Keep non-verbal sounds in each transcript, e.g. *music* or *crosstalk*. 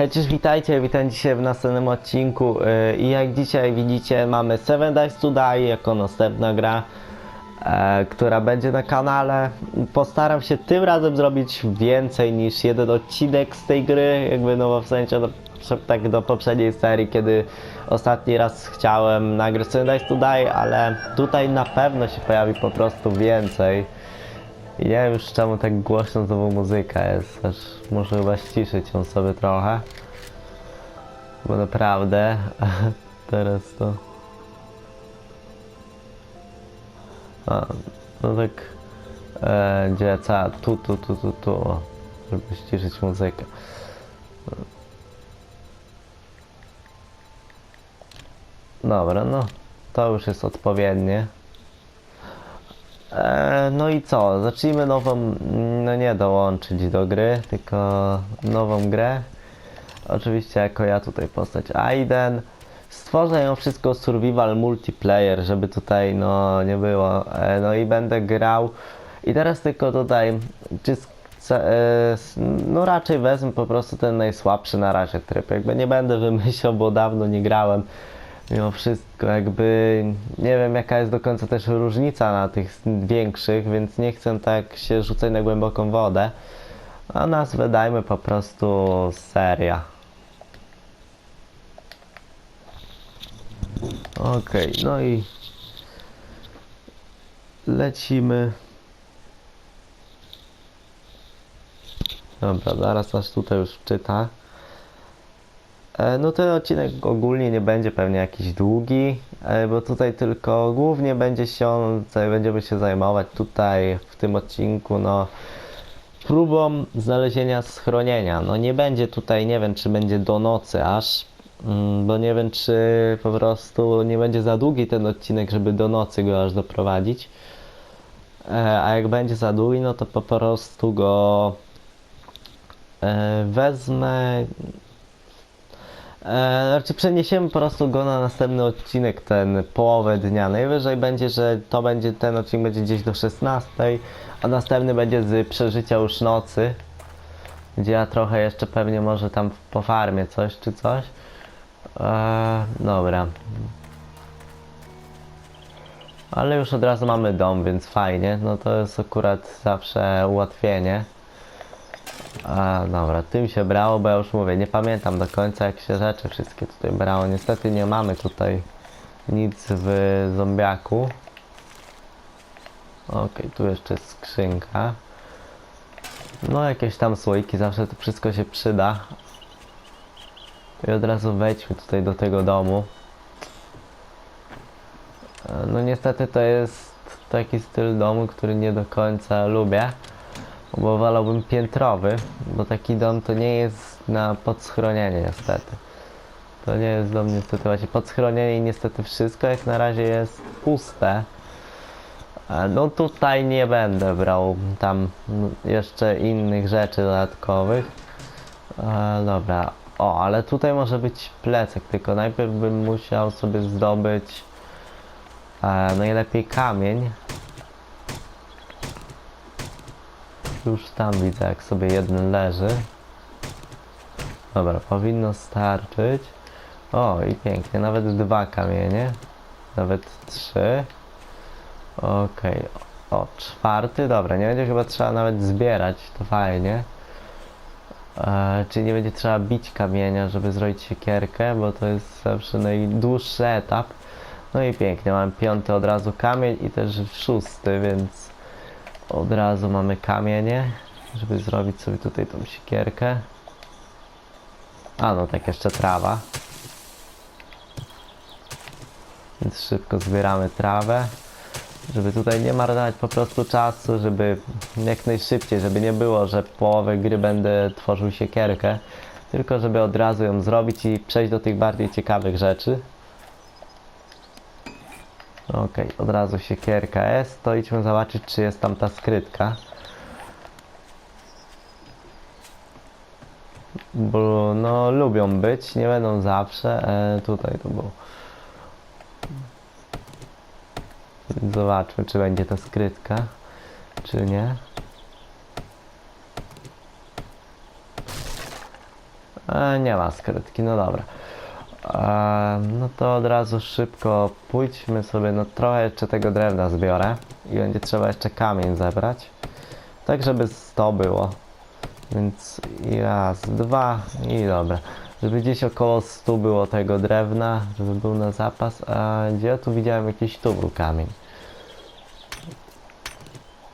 Hej, witajcie, witam dzisiaj w następnym odcinku yy, i jak dzisiaj widzicie mamy Seven Days to Die jako następna gra, e, która będzie na kanale. Postaram się tym razem zrobić więcej niż jeden odcinek z tej gry, jakby no bo w sensie do, tak do poprzedniej serii, kiedy ostatni raz chciałem nagrać Seven Days to Die, ale tutaj na pewno się pojawi po prostu więcej. Wiem już czemu tak głośno znowu muzyka jest, aż muszę chyba ściszyć ją sobie trochę. Bo naprawdę *laughs* teraz to... A, no tak... E, gdzie, co? Tu, tu, tu, tu, tu, o, żeby ściszyć muzykę. Dobra, no to już jest odpowiednie. E, no i co? Zacznijmy nową, no nie dołączyć do gry, tylko nową grę. Oczywiście jako ja tutaj postać Aiden. Stworzę ją wszystko survival multiplayer, żeby tutaj no nie było. E, no i będę grał. I teraz tylko tutaj, czy e, no raczej wezmę po prostu ten najsłabszy na razie tryb. Jakby nie będę wymyślał, bo dawno nie grałem mimo wszystko jakby nie wiem jaka jest do końca też różnica na tych większych, więc nie chcę tak się rzucać na głęboką wodę. A nazwę dajmy po prostu seria. Okej, no i lecimy. Dobra, zaraz nas tutaj już. E, No ten odcinek ogólnie nie będzie pewnie jakiś długi, e, bo tutaj tylko głównie będzie się będziemy się zajmować tutaj w tym odcinku, no próbą znalezienia schronienia. No nie będzie tutaj, nie wiem czy będzie do nocy aż, mm, bo nie wiem czy po prostu nie będzie za długi ten odcinek, żeby do nocy go aż doprowadzić. E, A jak będzie za długi, no to po prostu go wezmę E, znaczy przeniesiemy po prostu go na następny odcinek, ten połowę dnia. Najwyżej będzie, że to będzie, ten odcinek będzie gdzieś do 16, a następny będzie z przeżycia już nocy, gdzie ja trochę jeszcze pewnie może tam po farmie coś czy coś. E, dobra. Ale już od razu mamy dom, więc fajnie. No to jest akurat zawsze ułatwienie. A, dobra, tym się brało, bo ja już mówię, nie pamiętam do końca jak się rzeczy wszystkie tutaj brało. Niestety nie mamy tutaj nic w zombiaku. Okej, tu jeszcze jest skrzynka. No jakieś tam słoiki, zawsze to wszystko się przyda. I od razu wejdźmy tutaj do tego domu. No niestety to jest taki styl domu, który nie do końca lubię bo wolałbym piętrowy, bo taki dom to nie jest na podschronienie niestety. To nie jest dom niestety właśnie podschronienie i niestety wszystko jak na razie jest puste. No tutaj nie będę brał tam jeszcze innych rzeczy dodatkowych. E, dobra, o ale tutaj może być plecak, tylko najpierw bym musiał sobie zdobyć e, najlepiej kamień. Już tam widzę, jak sobie jeden leży. Dobra, powinno starczyć. O, i pięknie, nawet dwa kamienie. Nawet trzy. Okej. O, czwarty, dobra, nie będzie chyba trzeba nawet zbierać, to fajnie. E, czyli nie będzie trzeba bić kamienia, żeby zrobić siekierkę, bo to jest zawsze najdłuższy etap. No i pięknie, mam piąty od razu kamień i też szósty, więc od razu mamy kamienie, żeby zrobić sobie tutaj tą siekierkę. A no, tak jeszcze trawa. Więc szybko zbieramy trawę, żeby tutaj nie marnować po prostu czasu, żeby jak najszybciej, żeby nie było, że połowę gry będę tworzył siekierkę, tylko żeby od razu ją zrobić i przejść do tych bardziej ciekawych rzeczy. Okej, od razu siekierka jest, to idźmy zobaczyć, czy jest tam ta skrytka. Bo no lubią być, nie będą zawsze. E, tutaj to było. Zobaczmy, czy będzie ta skrytka, czy nie. E, nie ma skrytki, no dobra. No to od razu szybko pójdźmy sobie, no trochę jeszcze tego drewna zbiorę i będzie trzeba jeszcze kamień zebrać. Tak, żeby 100 było. Więc i raz, dwa i dobra. Żeby gdzieś około 100 było tego drewna, żeby był na zapas. A gdzie ja tu widziałem jakiś tu był kamień.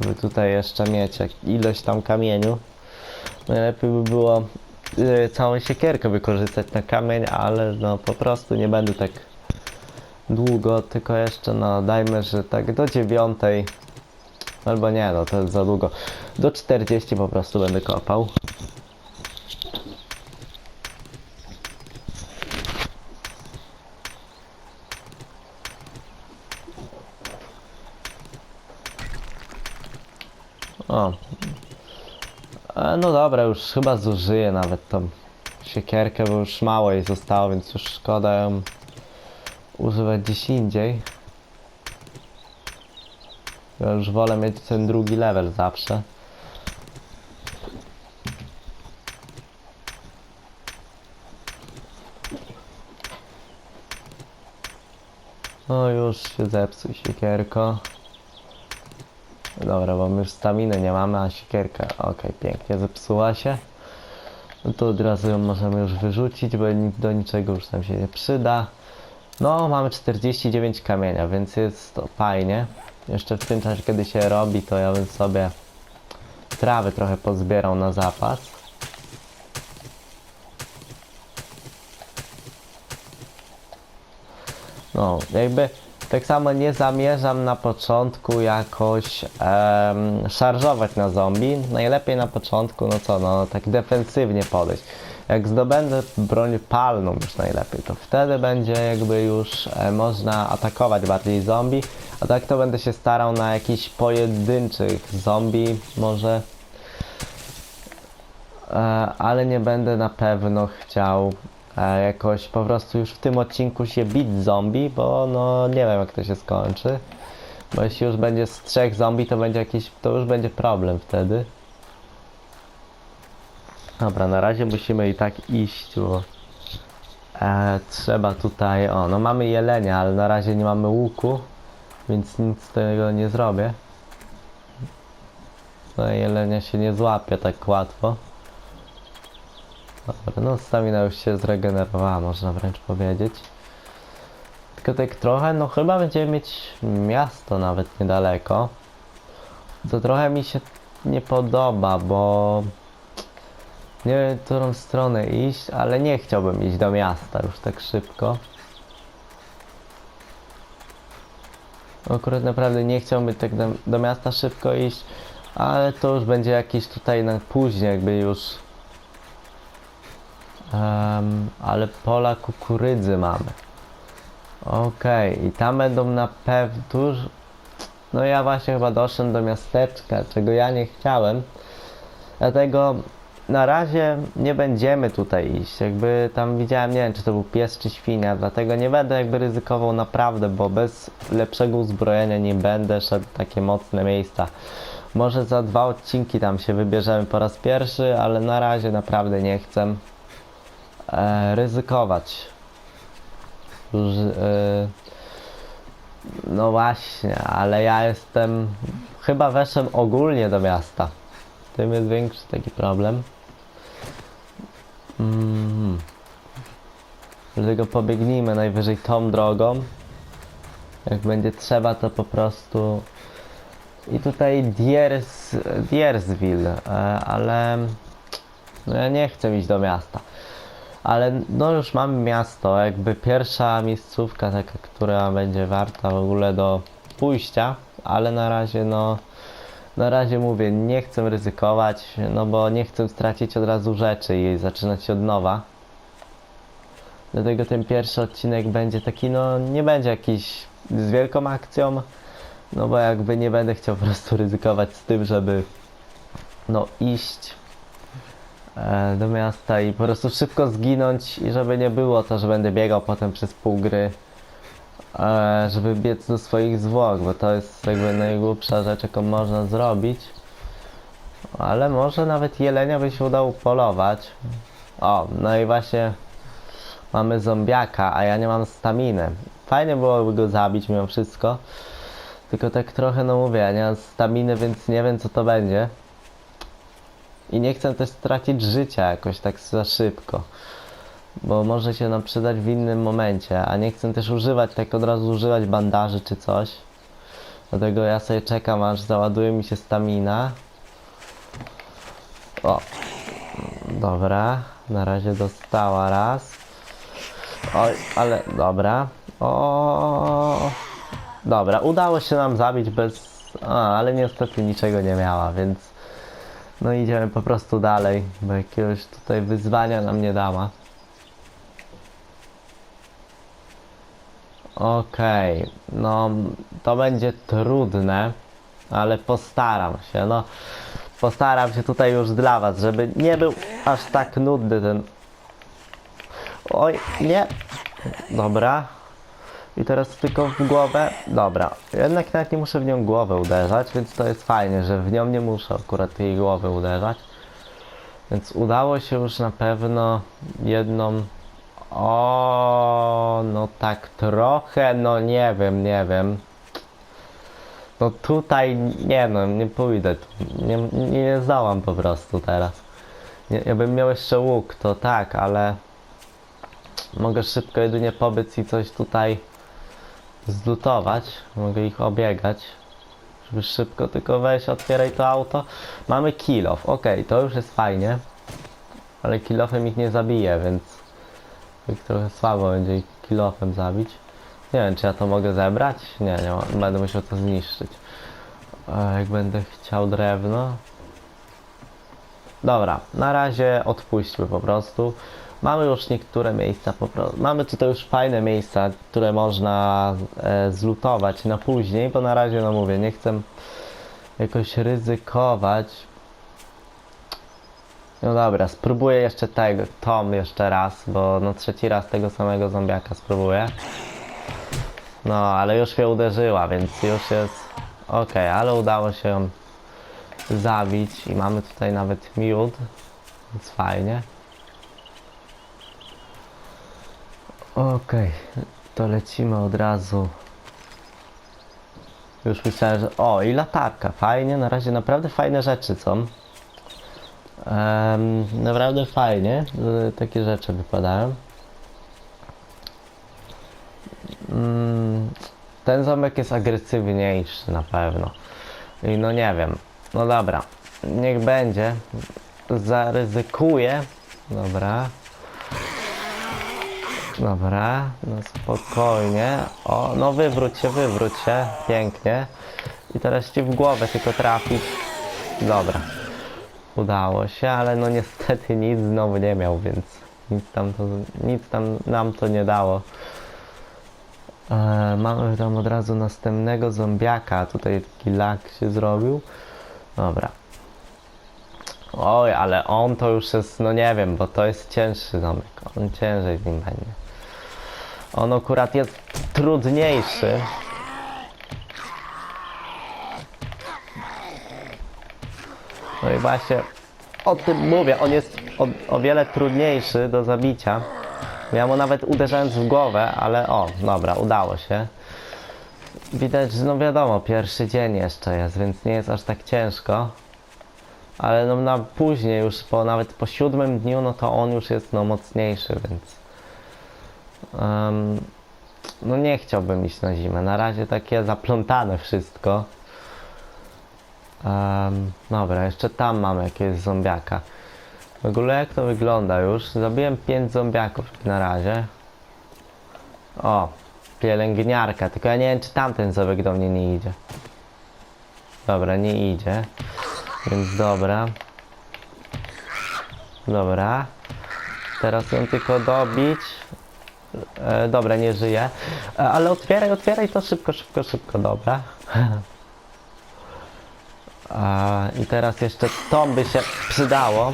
Żeby tutaj jeszcze mieć ilość tam kamieniu. Najlepiej by było y, całą siekierkę wykorzystać na kamień, ale no po prostu nie będę tak długo, tylko jeszcze no dajmy, że tak do dziewiątej albo nie, no to jest za długo. Do 40 po prostu będę kopał. O. E, no dobra, już chyba zużyję nawet tą siekierkę, bo już mało jej zostało, więc już szkoda ją używać gdzieś indziej. Ja już wolę mieć ten drugi level zawsze. No już się zepsuj siekierko. Dobra, bo my już staminy nie mamy, a siekierka, okej, pięknie zepsuła się. No to od razu ją możemy już wyrzucić, bo do niczego już nam się nie przyda. No, mamy 49 kamienia, więc jest to fajnie. Jeszcze w tym czasie, kiedy się robi, to ja bym sobie trawy trochę pozbierał na zapas. No, jakby tak samo nie zamierzam na początku jakoś em, szarżować na zombie. Najlepiej na początku, no co, no tak defensywnie podejść. Jak zdobędę broń palną już najlepiej, to wtedy będzie jakby już e, można atakować bardziej zombie. A tak to będę się starał na jakichś pojedynczych zombie może. E, ale nie będę na pewno chciał jakoś po prostu już w tym odcinku się bić zombie, bo no nie wiem jak to się skończy. Bo jeśli już będzie z trzech zombie, to będzie jakiś, to już będzie problem wtedy. Dobra, na razie musimy i tak iść, bo e, trzeba tutaj, o no mamy jelenia, ale na razie nie mamy łuku, więc nic z tego nie zrobię. No jelenia się nie złapie tak łatwo. Dobra, no stamina już się zregenerowała, można wręcz powiedzieć. Tylko tak trochę, no chyba będziemy mieć miasto nawet niedaleko. To trochę mi się nie podoba, bo nie wiem, w którą stronę iść, ale nie chciałbym iść do miasta już tak szybko. Akurat naprawdę nie chciałbym tak do, do miasta szybko iść, ale to już będzie jakieś tutaj na później, jakby już. Em, ale pola kukurydzy mamy. Okej, i tam będą na pewno tuż. No ja właśnie chyba doszedłem do miasteczka, czego ja nie chciałem. Dlatego na razie nie będziemy tutaj iść. Jakby tam widziałem, nie wiem czy to był pies czy świnia, dlatego nie będę jakby ryzykował naprawdę, bo bez lepszego uzbrojenia nie będę szedł w takie mocne miejsca. Może za dwa odcinki tam się wybierzemy po raz pierwszy, ale na razie naprawdę nie chcę e, ryzykować. E, no właśnie, ale ja jestem. Chyba weszłem ogólnie do miasta. Tym jest większy taki problem. Mm. Dlatego pobiegnijmy najwyżej tą drogą. Jak będzie trzeba, to po prostu. I tutaj Diers, Diersville, ale no ja nie chcę iść do miasta. Ale no już mamy miasto, jakby pierwsza miejscówka taka, która będzie warta w ogóle do pójścia, ale na razie no na razie mówię, nie chcę ryzykować, no bo nie chcę stracić od razu rzeczy i zaczynać od nowa. Dlatego ten pierwszy odcinek będzie taki, no nie będzie jakiś z wielką akcją, no bo jakby nie będę chciał po prostu ryzykować z tym, żeby no iść do miasta i po prostu szybko zginąć i żeby nie było to, że będę biegał potem przez pół gry e, żeby biec do swoich zwłok, bo to jest jakby najgłupsza rzecz, jaką można zrobić. Ale może nawet jelenia by się udało polować. O, no i właśnie mamy zombiaka, a ja nie mam staminy. Fajnie byłoby go zabić mimo wszystko. Tylko tak trochę, no mówię, ja nie mam staminy, więc nie wiem co to będzie. I nie chcę też stracić życia jakoś tak za szybko. Bo może się nam przydać w innym momencie, a nie chcę też używać, tak od razu używać bandaży czy coś. Dlatego ja sobie czekam aż załaduje mi się stamina. O, dobra, na razie dostała raz. Oj, ale dobra. O, dobra, udało się nam zabić bez. A, ale niestety niczego nie miała, więc. No idziemy po prostu dalej, bo jakiegoś tutaj wyzwania nam nie dała. Okej, no to będzie trudne, ale postaram się, no postaram się tutaj już dla was, żeby nie był aż tak nudny ten... Oj, nie, dobra. I teraz tylko w głowę, dobra, jednak nawet nie muszę w nią głowę uderzać, więc to jest fajnie, że w nią nie muszę akurat jej głowy uderzać. Więc udało się już na pewno jedną o, no tak trochę, no nie wiem, nie wiem. No tutaj, nie no, nie pójdę. Nie, nie, nie po prostu teraz. Nie, jakbym miał jeszcze łuk, to tak, ale mogę szybko jedynie pobyć i coś tutaj zlutować. Mogę ich obiegać. Żeby szybko tylko wejść, otwieraj to auto. Mamy kill off, okej, to już jest fajnie. Ale kill offem ich nie zabije, więc trochę słabo będzie ich kilofem zabić. Nie wiem, czy ja to mogę zebrać? Nie, nie będę musiał to zniszczyć. Jak będę chciał drewno... Dobra, na razie odpuśćmy po prostu. Mamy już niektóre miejsca po prostu. Mamy tutaj już fajne miejsca, które można e, zlutować na później, bo na razie, no mówię, nie chcę jakoś ryzykować. No dobra, spróbuję jeszcze tego, Tom jeszcze raz, bo no trzeci raz tego samego zombiaka spróbuję. No, ale już mnie uderzyła, więc już jest ok, ale udało się ją zabić i mamy tutaj nawet miód, więc fajnie. Ok, to lecimy od razu. Już myślałem, że... O, i latarka, fajnie, na razie naprawdę fajne rzeczy są. Em, naprawdę fajnie, że takie rzeczy wypadają. Mm, ten zamek jest agresywniejszy na pewno. I no nie wiem. No dobra, niech będzie. Zaryzykuję. Dobra. Dobra, no spokojnie. O, no wywróć się, wywróć się. Pięknie. I teraz ci w głowę tylko trafić. Dobra. Udało się, ale no niestety nic znowu nie miał, więc nic tam, to, nic tam nam to nie dało. E, mamy tam od razu następnego zombiaka. Tutaj taki lak się zrobił. Dobra. Oj, ale on to już jest, no nie wiem, bo to jest cięższy zamek. On ciężej z nim będzie. On akurat jest trudniejszy. No i właśnie o tym mówię, on jest o, o wiele trudniejszy do zabicia. Ja mu nawet uderzając w głowę, ale o, dobra, udało się. Widać, że no wiadomo, pierwszy dzień jeszcze jest, więc nie jest aż tak ciężko. Ale no na później już, po, nawet po siódmym dniu, no to on już jest no mocniejszy, więc... em, no nie chciałbym iść na zimę. Na razie takie zaplątane wszystko. Em, dobra, jeszcze tam mamy jakiegoś zombiaka. W ogóle jak to wygląda już? Zabiłem 5 zombiaków na razie. O, pielęgniarka, tylko ja nie wiem czy tamten zombie do mnie nie idzie. Dobra, nie idzie. Więc dobra. Dobra. Teraz ją tylko dobić. E, dobra, nie żyje. E, ale otwieraj, otwieraj to szybko, szybko, szybko, dobra. *laughs* A, I teraz jeszcze to by się przydało.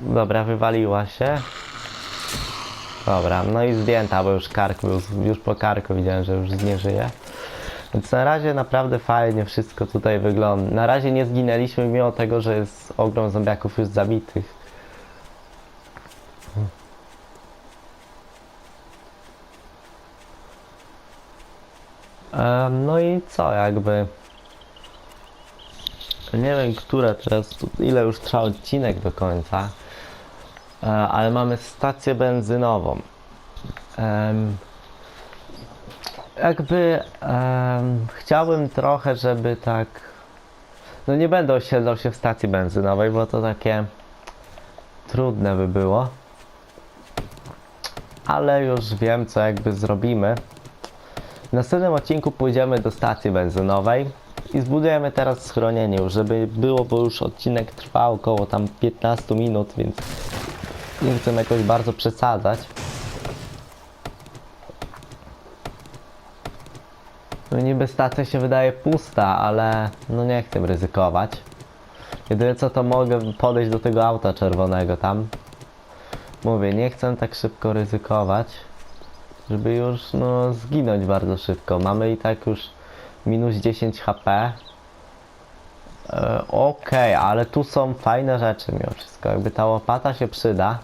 Dobra, wywaliła się. Dobra, no i zdjęta, bo już kark był, już po karku widziałem, że już nie żyje. Więc na razie naprawdę fajnie wszystko tutaj wygląda. Na razie nie zginęliśmy mimo tego, że jest ogrom zombiaków już zabitych. Hmm. No i co jakby? Nie wiem, które teraz, ile już trwa odcinek do końca, e, ale mamy stację benzynową. Jakby em, chciałbym trochę, żeby tak. No nie będę osiedlał się w stacji benzynowej, bo to takie trudne by było. Ale już wiem, co jakby zrobimy. W następnym odcinku pójdziemy do stacji benzynowej i zbudujemy teraz schronienie żeby było, bo już odcinek trwa około tam 15 minut, więc nie chcę jakoś bardzo przesadzać. No niby stacja się wydaje pusta, ale no nie chcę ryzykować. Jedyne co to mogę podejść do tego auta czerwonego tam. Mówię, nie chcę tak szybko ryzykować, żeby już no zginąć bardzo szybko. Mamy i tak już minus 10 HP. E, Okej, ale tu są fajne rzeczy mimo wszystko. Jakby ta łopata się przyda.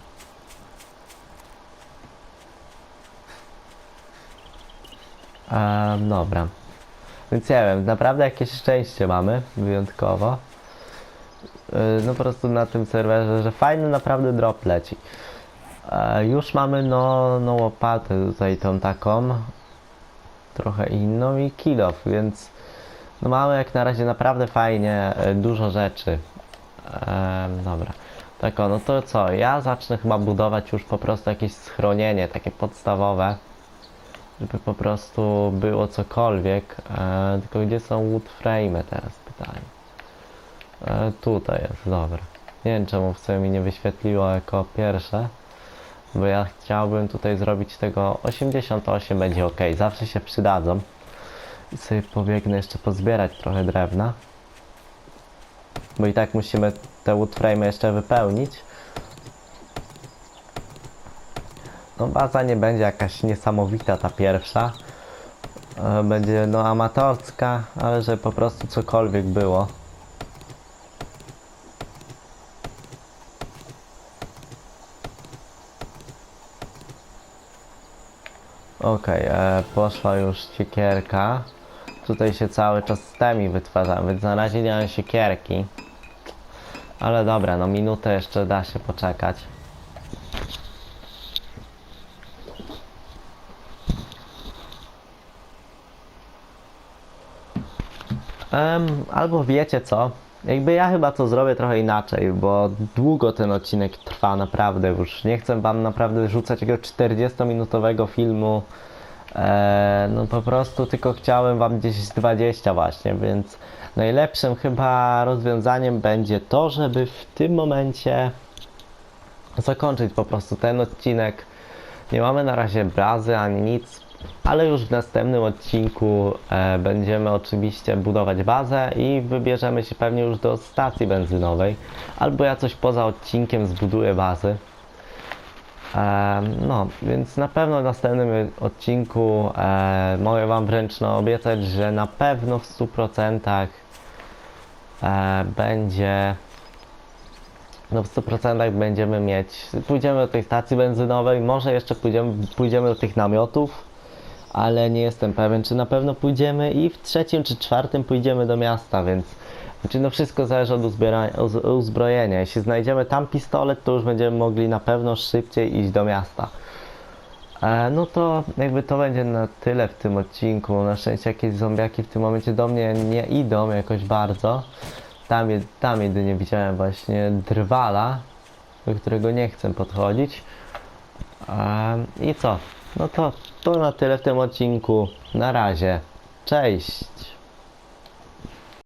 E, dobra. Więc nie wiem, naprawdę jakieś szczęście mamy, wyjątkowo. Yy, No po prostu na tym serwerze, że fajny naprawdę drop leci. Już mamy no, no łopatę tutaj tą taką, trochę inną i kilof, więc no mamy jak na razie naprawdę fajnie, e, dużo rzeczy. Dobra. Tak o, no to co, ja zacznę chyba budować już po prostu jakieś schronienie, takie podstawowe żeby po prostu było cokolwiek. E, tylko gdzie są wood frame teraz pytanie. E, tutaj jest, dobra. Nie wiem czemu w mi nie wyświetliło jako pierwsze. Bo ja chciałbym tutaj zrobić tego 88 będzie ok, zawsze się przydadzą. I sobie pobiegnę jeszcze pozbierać trochę drewna. Bo i tak musimy te wood frame jeszcze wypełnić. No baza nie będzie jakaś niesamowita ta pierwsza. E, Będzie no amatorska, ale że po prostu cokolwiek było. Okej, e, poszła już siekierka. Tutaj się cały czas temi wytwarza, więc na razie nie mam siekierki. Ale dobra, no minutę jeszcze da się poczekać. Em, albo wiecie co? Jakby ja chyba to zrobię trochę inaczej, bo długo ten odcinek trwa naprawdę już. Nie chcę wam naprawdę rzucać takiego 40-minutowego filmu. E, no po prostu tylko chciałem wam gdzieś z 20 właśnie, więc najlepszym chyba rozwiązaniem będzie to, żeby w tym momencie zakończyć po prostu ten odcinek. Nie mamy na razie brazy ani nic, ale już w następnym odcinku e, będziemy oczywiście budować bazę i wybierzemy się pewnie już do stacji benzynowej, albo ja coś poza odcinkiem zbuduję bazy. E, no, więc na pewno w następnym odcinku e, mogę Wam wręcz obiecać, że na pewno w 100% e, będzie no w 100% będziemy mieć, pójdziemy do tej stacji benzynowej, może jeszcze pójdziemy, pójdziemy do tych namiotów, ale nie jestem pewien, czy na pewno pójdziemy i w trzecim czy czwartym pójdziemy do miasta, więc znaczy no wszystko zależy od uzbrojenia. Jeśli znajdziemy tam pistolet, to już będziemy mogli na pewno szybciej iść do miasta. E, no to jakby to będzie na tyle w tym odcinku. Na szczęście jakieś zombiaki w tym momencie do mnie nie idą jakoś bardzo. Tam, tam jedynie widziałem właśnie drwala, do którego nie chcę podchodzić. Em, I co? No to, to na tyle w tym odcinku. Na razie. Cześć!